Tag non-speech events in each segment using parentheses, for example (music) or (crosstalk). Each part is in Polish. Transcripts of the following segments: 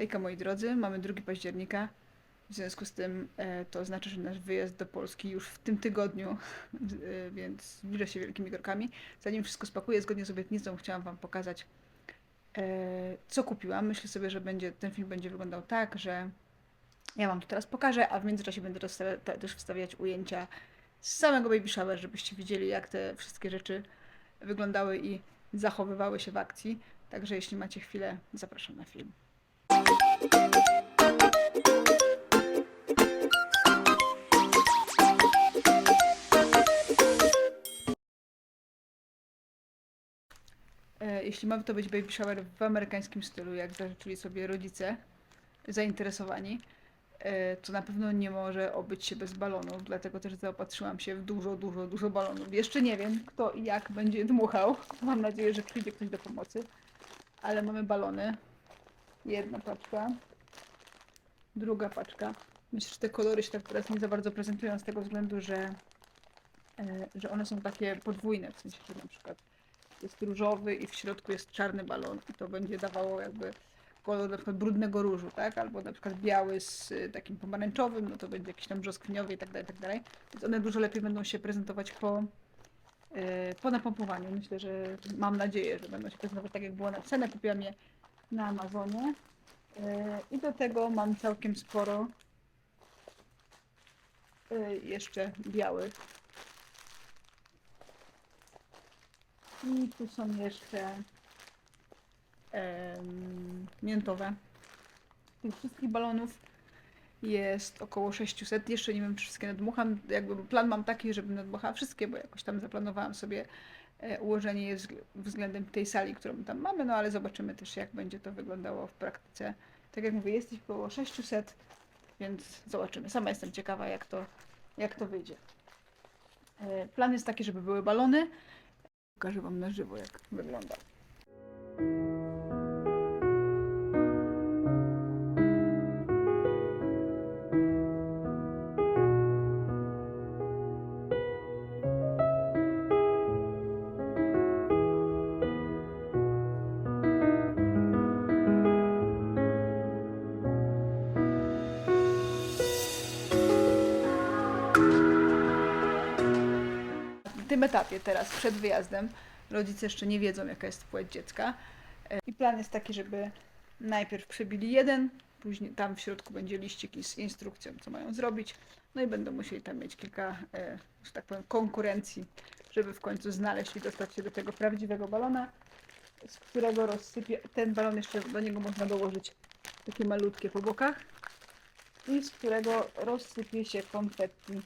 Hejka moi drodzy, mamy 2 października. W związku z tym e, to oznacza, że nasz wyjazd do Polski już w tym tygodniu, (laughs) e, więc zbliża się wielkimi krokami. Zanim wszystko spakuję, zgodnie z obietnicą chciałam Wam pokazać, e, co kupiłam. Myślę sobie, że będzie, ten film będzie wyglądał tak, że ja Wam to teraz pokażę, a w międzyczasie będę też wstawiać ujęcia z samego baby shower, żebyście widzieli, jak te wszystkie rzeczy wyglądały i zachowywały się w akcji. Także jeśli macie chwilę, zapraszam na film. Jeśli ma to być baby shower w amerykańskim stylu, jak zażyczyli sobie rodzice zainteresowani, e, to na pewno nie może obyć się bez balonów, dlatego też zaopatrzyłam się w dużo, dużo, dużo balonów. Jeszcze nie wiem, kto i jak będzie dmuchał. (laughs) Mam nadzieję, że przyjdzie ktoś do pomocy. Ale mamy balony. Jedna paczka. Druga paczka. Myślę, że te kolory się tak teraz nie za bardzo prezentują z tego względu, że, e, że one są takie podwójne, w sensie, że na przykład jest różowy i w środku jest czarny balon i to będzie dawało jakby kolor na przykład brudnego różu, tak? Albo na przykład biały z y, takim pomarańczowym, no to będzie jakiś tam brzoskwiniowy i tak dalej, tak dalej. Więc one dużo lepiej będą się prezentować po, y, po napompowaniu. Myślę, że mam nadzieję, że będą się prezentować tak jak było na cenę. Kupiłam je na Amazonie. Y, I do tego mam całkiem sporo jeszcze białych. I tu są jeszcze em, miętowe. Tych wszystkich balonów jest około 600. Jeszcze nie wiem, czy wszystkie nadmucham. Jakby plan mam taki, żebym nadmuchała wszystkie, bo jakoś tam zaplanowałam sobie e, ułożenie je wzgl- względem tej sali, którą tam mamy, no ale zobaczymy też, jak będzie to wyglądało w praktyce. Tak jak mówię, jest ich około 600, więc zobaczymy. Sama jestem ciekawa, jak to, jak to wyjdzie. E, Plan jest taki, żeby były balony. Pokażę Wam na żywo, jak wygląda. Tym etapie teraz, przed wyjazdem, rodzice jeszcze nie wiedzą, jaka jest płeć dziecka. E, I plan jest taki, żeby najpierw przebili jeden, później tam w środku będzie liścik z instrukcją, co mają zrobić. No i będą musieli tam mieć kilka, e, że tak powiem, konkurencji, żeby w końcu znaleźć i dostać się do tego prawdziwego balona, z którego rozsypie, ten balon jeszcze do niego można dołożyć takie malutkie po bokach i z którego rozsypie się konfetti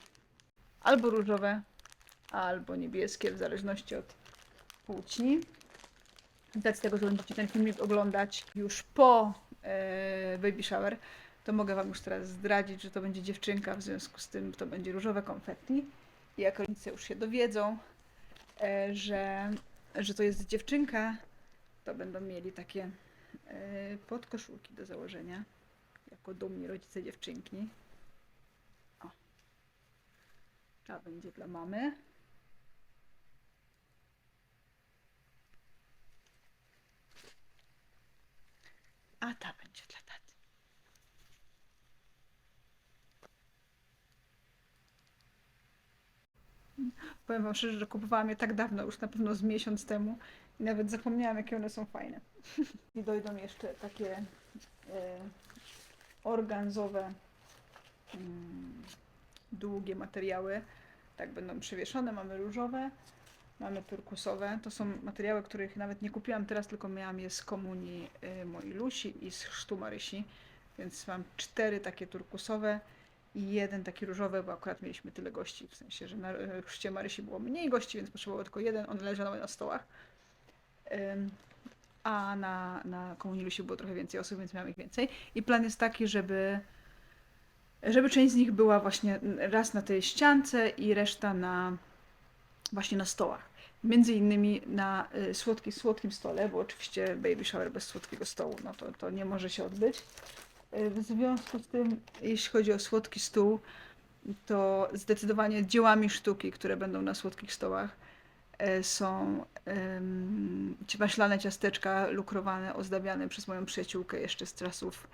albo różowe, albo niebieskie, w zależności od płci. Z tego, że będziecie ten filmik oglądać już po e, baby shower, to mogę Wam już teraz zdradzić, że to będzie dziewczynka, w związku z tym to będzie różowe konfetti. I jak rodzice już się dowiedzą, e, że, że to jest dziewczynka, to będą mieli takie e, podkoszulki do założenia, jako dumni rodzice dziewczynki. O. Ta będzie dla mamy. A ta będzie dla taty. Powiem wam szczerze, że kupowałam je tak dawno, już na pewno z miesiąc temu i nawet zapomniałam, jakie one są fajne. (laughs) I dojdą jeszcze takie e, organzowe, mm, długie materiały. Tak będą przywieszone. Mamy różowe, mamy turkusowe. To są materiały, których nawet nie kupiłam teraz, tylko miałam je z komunii y, mojej Lusi i z chrztu Marysi. Więc mam cztery takie turkusowe i jeden taki różowy, bo akurat mieliśmy tyle gości, w sensie, że na y, chrzcie Marysi było mniej gości, więc potrzebowało tylko jeden, one leżały na stołach. A na, na komunii Lusi było trochę więcej osób, więc miałam ich więcej. I plan jest taki, żeby żeby część z nich była właśnie raz na tej ściance i reszta na właśnie na stołach. Między innymi na y, słodki, słodkim stole, bo oczywiście baby shower bez słodkiego stołu, no to, to nie może się odbyć. Y, W związku z tym, jeśli chodzi o słodki stół, to zdecydowanie dziełami sztuki, które będą na słodkich stołach, e, są ci maślane ciasteczka lukrowane, ozdabiane przez moją przyjaciółkę jeszcze z czasów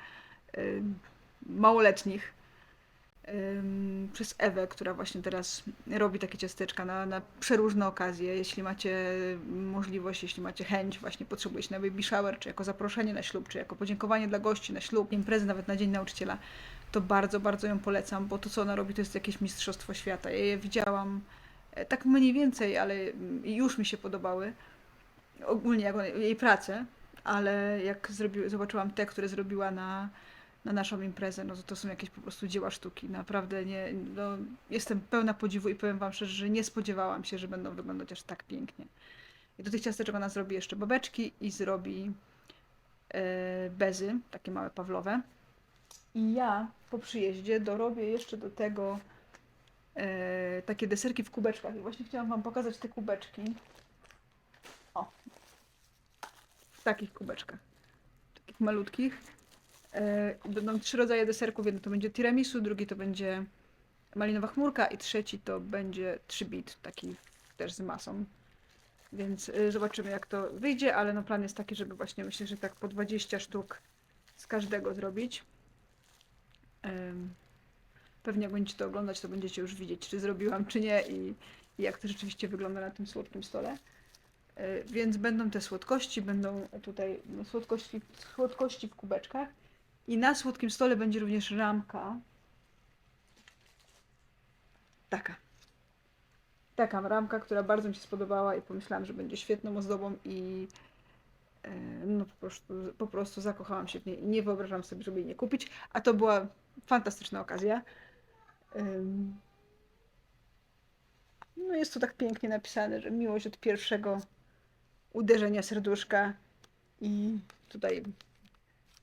em, małoletnich. Przez Ewę, która właśnie teraz robi takie ciasteczka na, na przeróżne okazje. Jeśli macie możliwość, jeśli macie chęć, właśnie potrzebujecie na baby shower, czy jako zaproszenie na ślub, czy jako podziękowanie dla gości na ślub, imprezy nawet na Dzień Nauczyciela, to bardzo, bardzo ją polecam, bo to, co ona robi, to jest jakieś mistrzostwo świata. Ja je widziałam e, tak mniej więcej, ale mm, już mi się podobały. Ogólnie jak ona, jej prace, ale jak zrobi, zobaczyłam te, które zrobiła na, na naszą imprezę, no to to są jakieś po prostu dzieła sztuki. Naprawdę nie, no, jestem pełna podziwu i powiem Wam szczerze, że nie spodziewałam się, że będą wyglądać aż tak pięknie. I do tych ciasteczek ona zrobi jeszcze babeczki i zrobi e, bezy, takie małe pawlowe. I ja po przyjeździe dorobię jeszcze do tego e, takie deserki w kubeczkach. I właśnie chciałam Wam pokazać te kubeczki. O. W takich kubeczkach. Takich malutkich. E, będą trzy rodzaje deserków. Jeden to będzie tiramisu, drugi to będzie malinowa chmurka i trzeci to będzie 3-bit, taki też z masą. Więc y, zobaczymy jak to wyjdzie, ale no plan jest taki, żeby właśnie myślę, że tak po 20 sztuk z każdego zrobić. Pewnie jak będziecie to oglądać, to będziecie już widzieć, czy zrobiłam, czy nie i, i jak to rzeczywiście wygląda na tym słodkim stole. Y, Więc będą te słodkości, będą tutaj no, słodkości, słodkości w kubeczkach i na słodkim stole będzie również ramka. Taka. Taka ramka, która bardzo mi się spodobała i pomyślałam, że będzie świetną ozdobą i e, no po prostu, po prostu zakochałam się w niej nie wyobrażam sobie, żeby jej nie kupić, a to była fantastyczna okazja. No jest tu tak pięknie napisane, że miłość od pierwszego uderzenia serduszka i tutaj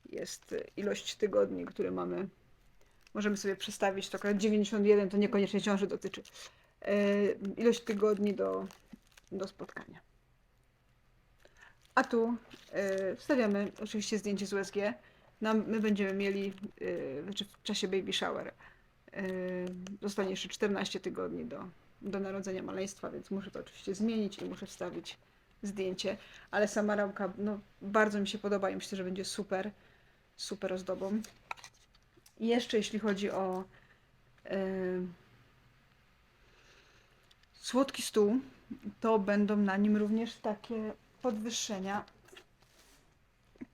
jest ilość tygodni, które mamy. Możemy sobie przestawić, to akurat 91 to niekoniecznie ciąży dotyczy. E, Ilość tygodni do, do spotkania. A tu e, wstawiamy oczywiście zdjęcie z USG. Nam, my będziemy mieli, e, znaczy w czasie baby shower, zostanie jeszcze 14 tygodni do, do narodzenia maleństwa, więc muszę to oczywiście zmienić i muszę wstawić zdjęcie. Ale sama ramka no, bardzo mi się podoba i myślę, że będzie super, super ozdobą. I jeszcze jeśli chodzi o e, słodki stół, to będą na nim również takie podwyższenia,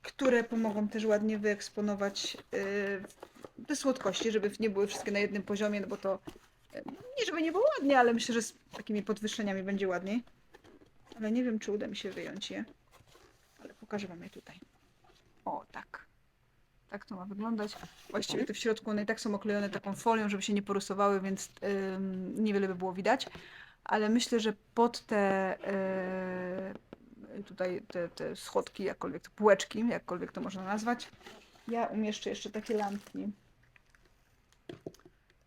które pomogą też ładnie wyeksponować yy, te słodkości, żeby nie były wszystkie na jednym poziomie, no bo to yy, nie żeby nie było ładnie, ale myślę, że z takimi podwyższeniami będzie ładniej. Ale nie wiem, czy uda mi się wyjąć je. Ale pokażę Wam je tutaj. O, tak. Tak to ma wyglądać. Właściwie te w środku one i tak są oklejone taką folią, żeby się nie porysowały, więc ym, niewiele by było widać. Ale myślę, że pod te yy, tutaj te, te schodki, jakkolwiek, te półeczki, jakkolwiek to można nazwać, ja umieszczę jeszcze takie lampki,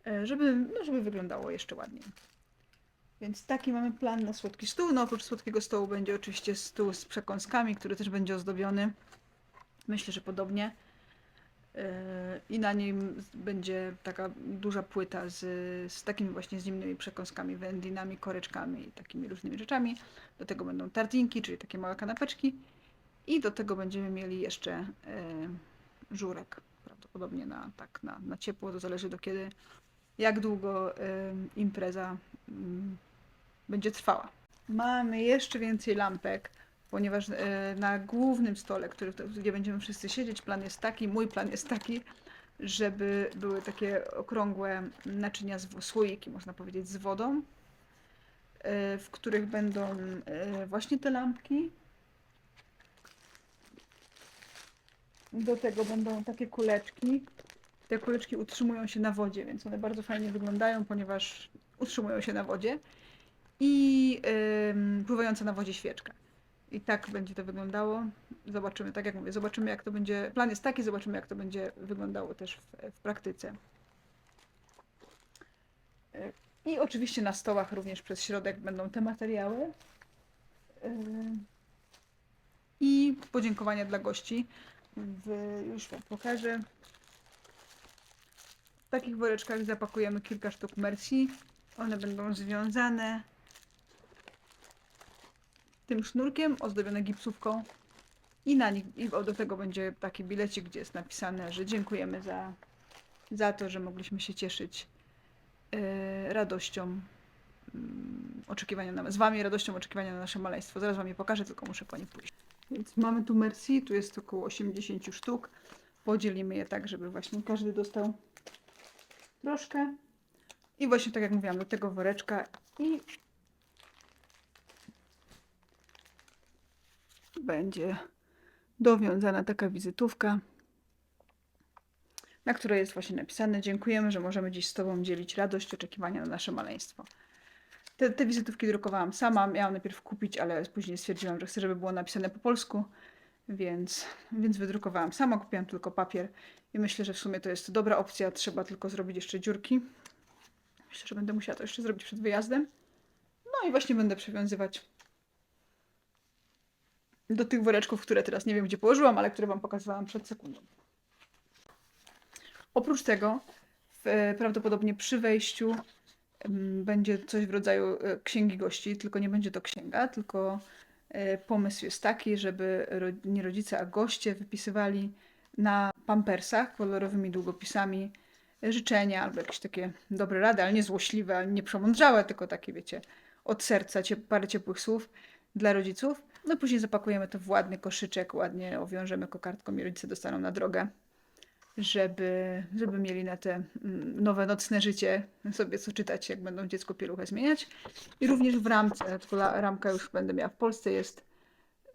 yy, żeby, no, żeby wyglądało jeszcze ładniej. Więc taki mamy plan na słodki stół. No oprócz słodkiego stołu będzie oczywiście stół z przekąskami, który też będzie ozdobiony. Myślę, że podobnie. Yy, I na nim będzie taka duża płyta z, z takimi właśnie zimnymi przekąskami, wędlinami, koreczkami i takimi różnymi rzeczami. Do tego będą tartinki, czyli takie małe kanapeczki. I do tego będziemy mieli jeszcze yy, żurek. Prawdopodobnie na, tak, na, na ciepło, to zależy do kiedy, jak długo yy, impreza yy, będzie trwała. Mamy jeszcze więcej lampek, ponieważ e, na głównym stole, gdzie będziemy wszyscy siedzieć, plan jest taki, mój plan jest taki, żeby były takie okrągłe naczynia, słoiki, można powiedzieć, z wodą, e, w których będą e, właśnie te lampki. Do tego będą takie kuleczki. Te kuleczki utrzymują się na wodzie, więc one bardzo fajnie wyglądają, ponieważ utrzymują się na wodzie. I pływająca na wodzie świeczka. I tak będzie to wyglądało. Zobaczymy, tak jak mówię, zobaczymy jak to będzie. Plan jest taki, zobaczymy jak to będzie wyglądało też w, w praktyce. Y, I oczywiście na stołach również przez środek będą te materiały. Y, I podziękowania dla gości. W, już Wam pokażę. W takich woreczkach zapakujemy kilka sztuk Merci. One będą związane. Tym sznurkiem, ozdobione gipsówką i na nich, i do tego będzie taki bilecik, gdzie jest napisane, że dziękujemy za, za to, że mogliśmy się cieszyć e, radością mm, oczekiwania na, z wami radością oczekiwania na nasze maleństwo. Zaraz wam je pokażę, tylko muszę po nie pójść. Więc mamy tu Merci, tu jest około 80 sztuk. Podzielimy je tak, żeby właśnie każdy dostał troszkę. I właśnie tak jak mówiłam, do tego woreczka i będzie dowiązana taka wizytówka, na której jest właśnie napisane Dziękujemy, że możemy dziś z Tobą dzielić radość oczekiwania na nasze maleństwo. Te, te wizytówki drukowałam sama, miałam najpierw kupić, ale później stwierdziłam, że chcę, żeby było napisane po polsku, więc, więc wydrukowałam sama, kupiłam tylko papier i myślę, że w sumie to jest dobra opcja, trzeba tylko zrobić jeszcze dziurki. Myślę, że będę musiała to jeszcze zrobić przed wyjazdem. No i właśnie będę przywiązywać do tych woreczków, które teraz nie wiem gdzie położyłam, ale które Wam pokazywałam przed sekundą. Oprócz tego, w, prawdopodobnie przy wejściu będzie coś w rodzaju e, księgi gości, tylko nie będzie to księga, tylko e, pomysł jest taki, żeby nie rodzice, a goście wypisywali na pampersach kolorowymi długopisami e, życzenia albo jakieś takie dobre rady, ale nie złośliwe, nie przemądrzałe, tylko takie, wiecie, od serca, parę ciepłych słów dla rodziców. No później zapakujemy to w ładny koszyczek, ładnie owiążemy kokardką i rodzice dostaną na drogę, żeby, żeby mieli na te mm, nowe nocne życie sobie co czytać, jak będą dziecko pieluchę zmieniać. I również w ramce, tylko ramka już będę miała w Polsce, jest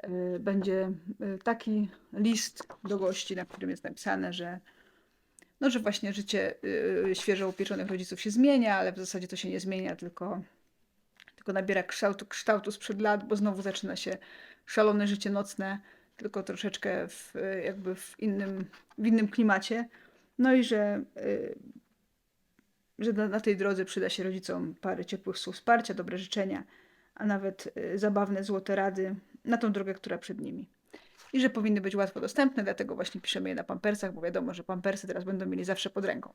y, będzie y, taki list do gości, na którym jest napisane, że no, że właśnie życie y, świeżo upieczonych rodziców się zmienia, ale w zasadzie to się nie zmienia, tylko tylko nabiera kształtu, kształtu sprzed lat, bo znowu zaczyna się szalone życie nocne, tylko troszeczkę w, jakby w innym, w innym klimacie. No i że, y, że na, na tej drodze przyda się rodzicom parę ciepłych słów wsparcia, dobre życzenia, a nawet y, zabawne złote rady na tą drogę, która przed nimi. I że powinny być łatwo dostępne, dlatego właśnie piszemy je na pampersach, bo wiadomo, że pampersy teraz będą mieli zawsze pod ręką.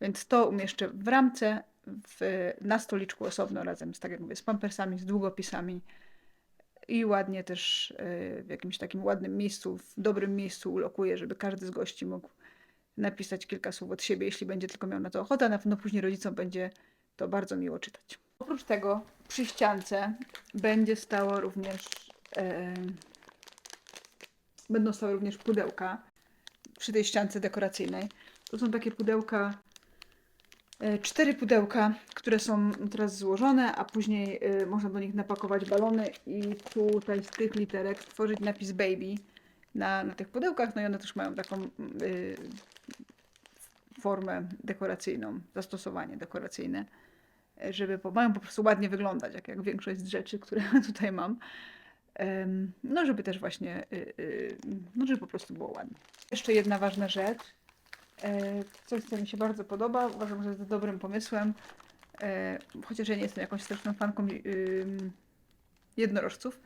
Więc to umieszczę w ramce, w, na stoliczku osobno razem z, tak jak mówię, z pampersami, z długopisami i ładnie też y, w jakimś takim ładnym miejscu, w dobrym miejscu ulokuję, żeby każdy z gości mógł napisać kilka słów od siebie, jeśli będzie tylko miał na to ochotę. Na pewno później rodzicom będzie to bardzo miło czytać. Oprócz tego przy ściance będzie stało również e, będą stały również pudełka przy tej ściance dekoracyjnej. To są takie pudełka E, Cztery pudełka, które są teraz złożone, a później e, można do nich napakować balony i tutaj z tych literek stworzyć napis baby na, na tych pudełkach. No i one też mają taką y, formę dekoracyjną, zastosowanie dekoracyjne, e, żeby po, mają po prostu ładnie wyglądać, jak, jak większość z rzeczy, które (laughs) tutaj mam. No, żeby też właśnie, y, y, no, żeby po prostu było ładnie. Jeszcze jedna ważna rzecz. E, Coś, co mi się bardzo podoba, uważam, że jest dobrym pomysłem, e, chociaż ja nie jestem jakąś straszną fanką ym, jednorożców,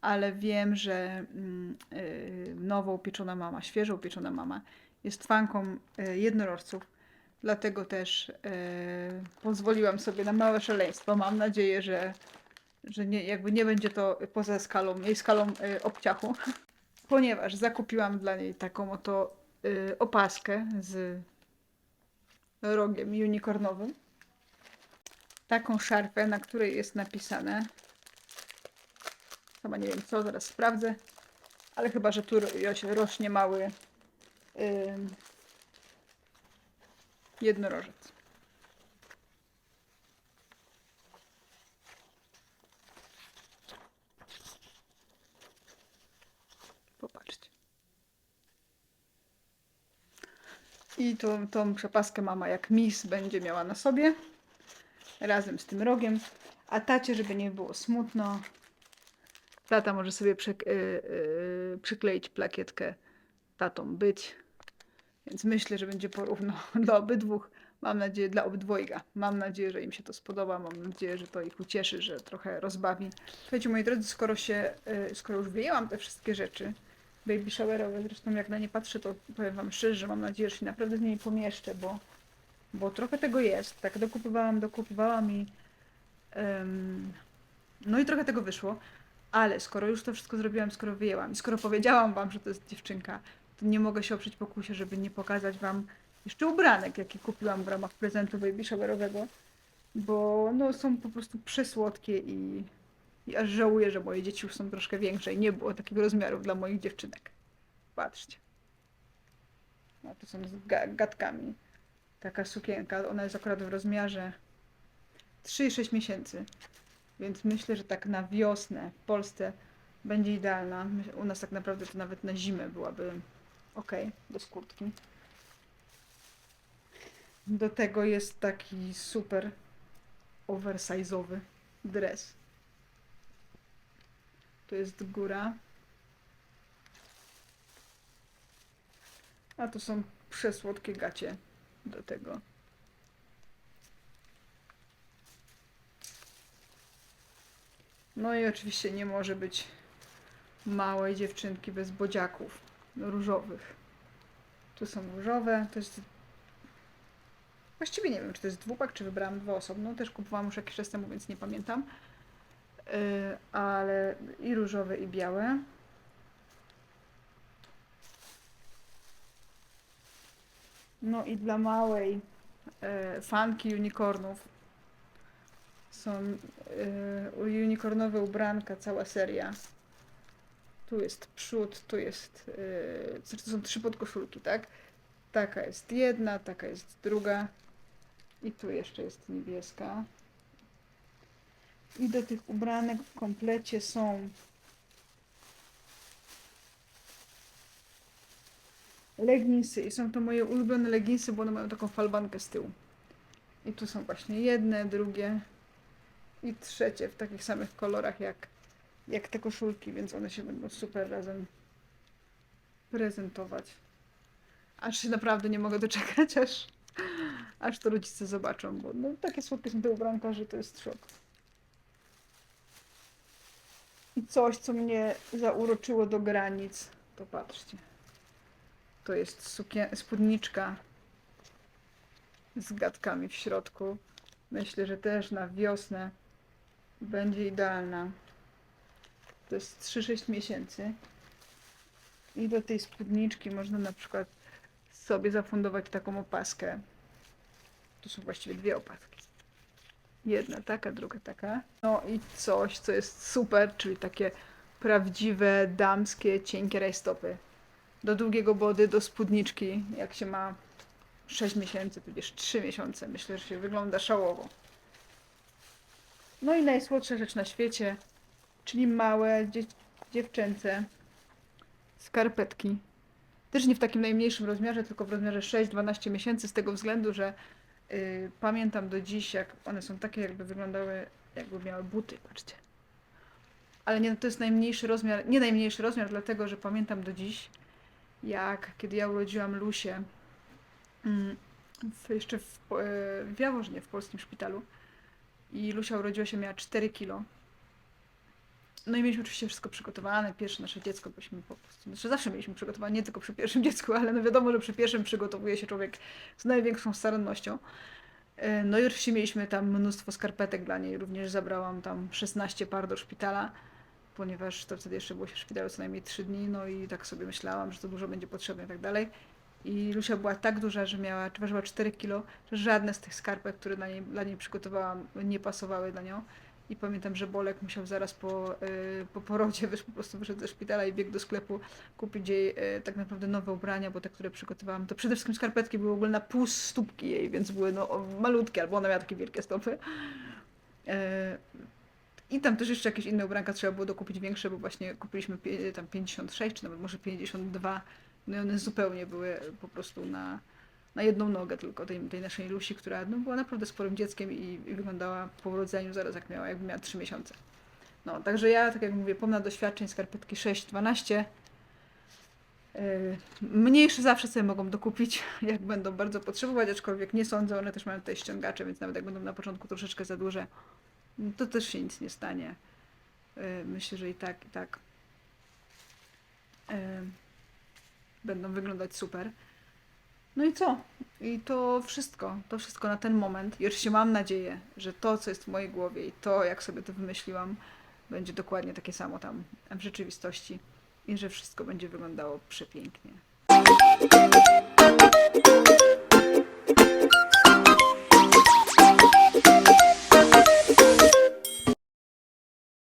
ale wiem, że mm, y, nowo upieczona mama, świeżo upieczona mama jest fanką y, jednorożców, dlatego też y, pozwoliłam sobie na małe szaleństwo. Mam nadzieję, że, że nie, jakby nie będzie to poza skalą, jej skalą y, obciachu, (laughs) ponieważ zakupiłam dla niej taką oto y, opaskę z rogiem unicornowym. Taką szarfę, na której jest napisane. Chyba nie wiem co, zaraz sprawdzę. Ale chyba, że tu rośnie mały ym, jednorożec. I tą, tą przepaskę mama jak mis będzie miała na sobie. Razem z tym rogiem. A tacie, żeby nie było smutno, tata może sobie przyk- y, y, przykleić plakietkę tatą być. Więc myślę, że będzie porówno (laughs) dla obydwóch. Mam nadzieję, dla obydwojga. Mam nadzieję, że im się to spodoba. Mam nadzieję, że to ich ucieszy, że trochę rozbawi. Słuchajcie, moi drodzy, skoro się, y, skoro już wyjęłam te wszystkie rzeczy, baby showerowe, zresztą jak na nie patrzę, to powiem wam szczerze, mam nadzieję, że się naprawdę z nimi pomieszczę, bo, bo trochę tego jest. Tak dokupywałam, dokupywałam i em, no i trochę tego wyszło. Ale skoro już to wszystko zrobiłam, skoro wyjęłam i skoro powiedziałam wam, że to jest dziewczynka, to nie mogę się oprzeć pokusie, żeby nie pokazać wam jeszcze ubranek, jakie kupiłam w ramach prezentu baby showerowego, bo no, są po prostu przesłodkie i, aż żałuję, że moje dzieci są troszkę większe i nie było takiego rozmiaru dla moich dziewczynek. Patrzcie. No to są z ga- gadkami. Taka sukienka, ona jest akurat w rozmiarze 3,6 miesięcy. Więc myślę, że tak na wiosnę w Polsce będzie idealna. U nas tak naprawdę to nawet na zimę byłaby ok do skórtki. Do tego jest taki super oversize'owy dres. To jest góra. A to są przesłodkie gacie do tego. No i oczywiście nie może być małej dziewczynki bez bodziaków różowych. Tu są różowe, to jest... Właściwie nie wiem, czy to jest dwupak, czy wybrałam dwa osobno. Też kupowałam już jakiś czas temu, więc nie pamiętam. Yy, ale i różowe, i białe. No i dla małej e, fanki unicornów są e, unicornowe ubranka, cała seria. Tu jest przód, tu jest. Znaczy to są trzy podkoszulki, tak? Taka jest jedna, taka jest druga. I tu jeszcze jest niebieska. I do tych ubranek w komplecie są leginsy. I są to moje ulubione leginsy, bo one mają taką falbankę z tyłu. I tu są właśnie jedne, drugie i trzecie w takich samych kolorach jak, jak te koszulki, więc one się będą super razem prezentować. Aż się naprawdę nie mogę doczekać, aż, aż to rodzice zobaczą, bo no, takie słodkie są te ubranka, że to jest szok. I coś, co mnie zauroczyło do granic, to patrzcie. To jest sukien- spódniczka z gadkami w środku. Myślę, że też na wiosnę będzie idealna. To jest 3-6 miesięcy. I do tej spódniczki można na przykład sobie zafundować taką opaskę. To są właściwie dwie opaski. Jedna taka, druga taka. No i coś, co jest super, czyli takie prawdziwe, damskie, cienkie rajstopy. Do długiego body, do spódniczki, jak się ma 6 miesięcy, tudzież 3 miesiące. Myślę, że się wygląda szałowo. No i najsłodsza rzecz na świecie, czyli małe dzie dziewczęce skarpetki. Też nie w takim najmniejszym rozmiarze, tylko w rozmiarze 6-12 miesięcy, z tego względu, że y, pamiętam do dziś, jak one są takie, jakby wyglądały, jakby miały buty, patrzcie. Ale nie, to jest najmniejszy rozmiar, nie najmniejszy rozmiar, dlatego że pamiętam do dziś, jak kiedy ja urodziłam Lusię, mm, w, jeszcze w, e, w Jaworznie, w polskim szpitalu. I Lusia urodziła się, miała 4 kilo. No i mieliśmy oczywiście wszystko przygotowane. Pierwsze nasze dziecko byliśmy po prostu. Znaczy zawsze mieliśmy przygotowane, nie tylko przy pierwszym (laughs) dziecku, ale no wiadomo, że przy pierwszym przygotowuje się człowiek z największą starannością. E, No i oczywiście mieliśmy tam mnóstwo skarpetek dla niej. Również zabrałam tam 16 par do szpitala, ponieważ to wtedy jeszcze było się w szpitalu co najmniej 3 dni. No i tak sobie myślałam, że to dużo będzie potrzebne i tak dalej. I Lusia była tak duża, że miała, ważyła 4 kilo, że żadne z tych skarpet, które dla niej, dla niej przygotowałam, nie pasowały dla nią. I pamiętam, że Bolek musiał zaraz po, y, po porodzie, (laughs) wiesz, po prostu wyszedł ze szpitala i biegł do sklepu kupić jej y, tak naprawdę nowe ubrania, bo te, które przygotowałam, to przede wszystkim skarpetki były w ogóle na pół stópki jej, więc były no, malutkie, albo ona miała takie wielkie stopy. Y, I tam też jeszcze jakieś inne ubranka trzeba było dokupić większe, bo właśnie kupiliśmy tam 56, czy nawet może 52. No i one zupełnie były po prostu na, na jedną nogę tylko tej, tej naszej Lusi, która no, była naprawdę sporym dzieckiem i, i wyglądała po urodzeniu zaraz jak miała, jakby miała 3 miesiące. No, także ja, tak jak mówię, pomna doświadczeń, skarpetki 6-12. Yy, Mniejsze zawsze sobie mogą dokupić, (laughs) jak będą bardzo potrzebować, aczkolwiek nie sądzę, one też mają tutaj ściągacze, więc nawet jak będą na początku troszeczkę za duże, no to też się nic nie stanie. Yy, Myślę, że i tak, i tak yy, będą wyglądać super. No i co? I to wszystko, to wszystko na ten moment. I oczywiście mam nadzieję, że to, co jest w mojej głowie i to, jak sobie to wymyśliłam, będzie dokładnie takie samo tam w rzeczywistości i że wszystko będzie wyglądało przepięknie.